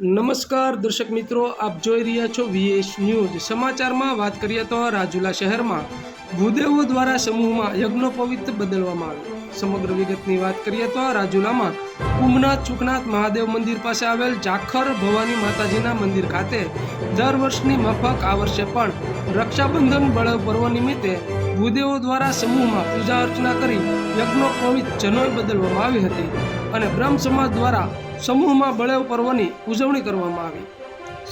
નમસ્કાર દર્શક મિત્રો, આપ જોઈ રહ્યા છો વીએસ ન્યૂઝ સમાચારમાં વાત કરીએ તો રાજુલા શહેરમાં ભૂદેવો દ્વારા સમૂહમાં યજ્ઞોપવિત બદલવામાં આવ્યો. સમગ્ર વિગતની વાત કરીએ તો રાજુલામાં કુંભનાથ ચુકનાથ મહાદેવ મંદિર પાસે આવેલ જાખર ભવાની માતાજીના મંદિર ખાતે દર વર્ષની માફક આ વર્ષે પણ રક્ષાબંધન બળ પર્વ નિમિત્તે ભૂદેવો દ્વારા સમૂહમાં પૂજા અર્ચના કરી યજ્ઞોપવિત જનોય બદલવામાં આવી હતી. અને બ્રહ્મ સમાજ દ્વારા સમૂહમાં બળેવ પર્વની ઉજવણી કરવામાં આવી.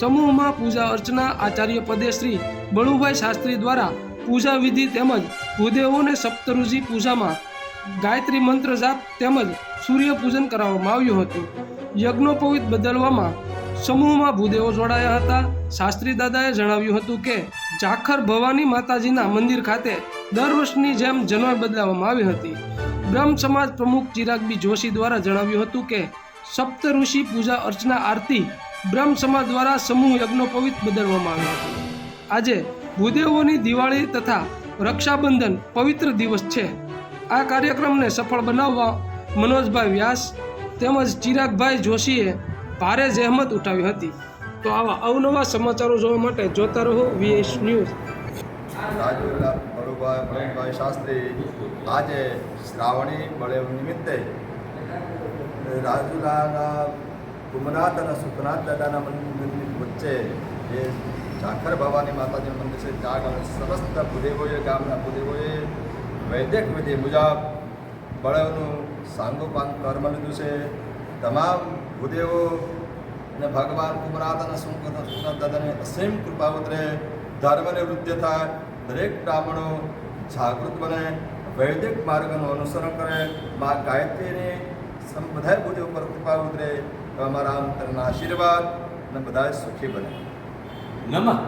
સમૂહમાં પૂજા અર્ચના આચાર્ય પદે શ્રી બળુભાઈ શાસ્ત્રી દ્વારા પૂજા વિધિ તેમજ ભૂદેવોને સપ્તરુજી પૂજામાં ગાયત્રી મંત્ર જાપ તેમજ સૂર્ય પૂજન કરાવવામાં આવ્યું હતું. યજ્ઞોપવિત બદલવામાં સમૂહમાં ભૂદેવો જોડાયા હતા. શાસ્ત્રી દાદાએ જણાવ્યું હતું કે જાખર ભવાની માતાજીના મંદિર ખાતે દર વર્ષની જેમ જનોઈ બદલાવવામાં આવી હતી. બ્રહ્મ સમાજ પ્રમુખ ચિરાગબી જોશી દ્વારા જણાવ્યું હતું કે સપ્ત ઋષિ પૂજા અર્ચના આરતી બ્રહ્મ સમાજ દ્વારા સમૂહ યજ્ઞોપવિત બદલવામાં આવ્યો હતો. આજે ભૂદેવોની દિવાળી તથા રક્ષાબંધન પવિત્ર દિવસ છે. આ કાર્યક્રમને સફળ બનાવવા મનોજભાઈ વ્યાસ તેમજ ચિરાગભાઈ જોશીએ ભારે જહેમત ઉઠાવી હતી. તો આવા અવનવા સમાચારો જોવા માટે જોતા રહો વીએસ ન્યૂઝ. શાસ્ત્રી, આજે શ્રાવણી બળે નિમિત્તે રાજુલાના કુમનાથ અને સુખનાથ દાદાના મંદિરની વચ્ચે જે ઝાખર ભવાની માતાજીનું મંદિર છે. ત્યાં આગળ સમસ્ત ભૂદેવોએ, ગામના ભૂદેવોએ વૈદિક વિધિ મુજબ બળવનું સાંગોપાન કર્મ લીધું છે. તમામ ભૂદેવો અને ભગવાન કુમરાત અને સુખનાથ દાદાની અસીમ કૃપા ઉતરે. ધર્મને વૃદ્ધિ થાય. દરેક બ્રાહ્મણો જાગૃત બને. વૈદિક માર્ગનું અનુસરણ કરે. મા ગાયત્રીની સમ બધા પોતે ઉપર કૃપા ઉતરે તો અમારા અંતરના આશીર્વાદ અને બધા સુખી બને. નમઃ.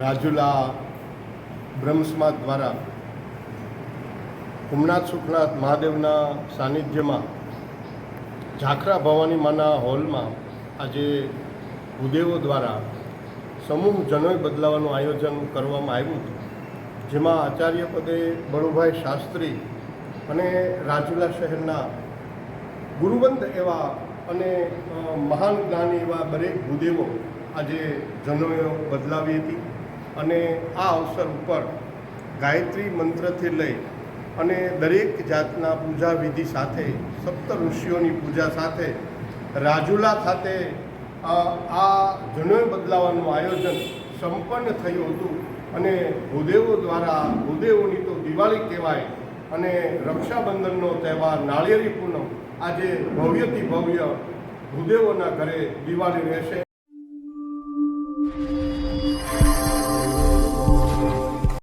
રાજુલા બ્રહ્મ સમાજ દ્વારા ઉમનાથ સુખનાથ મહાદેવના સાનિધ્યમાં ઝાખરા ભવાની માના હોલમાં આજે ભૂદેવો દ્વારા સમૂહ જનોય બદલાવાનું આયોજન કરવામાં આવ્યું હતું, જેમાં આચાર્ય પદે બળુભાઈ શાસ્ત્રી અને રાજુલા શહેરના ગુરુવંત એવા અને મહાન જ્ઞાની એવા દરેક ભૂદેવો આજે જનોયો બદલાવી હતી અને આ અવસર ઉપર ગાયત્રી મંત્રથી લઈ અને દરેક જાતના પૂજા વિધિ સાથે, સપ્ત ઋષિઓની પૂજા સાથે રાજુલા ખાતે આ જનોય બદલાવાનું આયોજન સંપન્ન થયું હતું અને ભૂદેવો દ્વારા, ભૂદેવોની તો દિવાળી કહેવાય અને રક્ષાબંધનનો તહેવાર નાળિયેરી પૂનમ, આજે ભવ્યથી ભવ્ય ભૂદેવોના ઘરે દિવાળી રહેશે.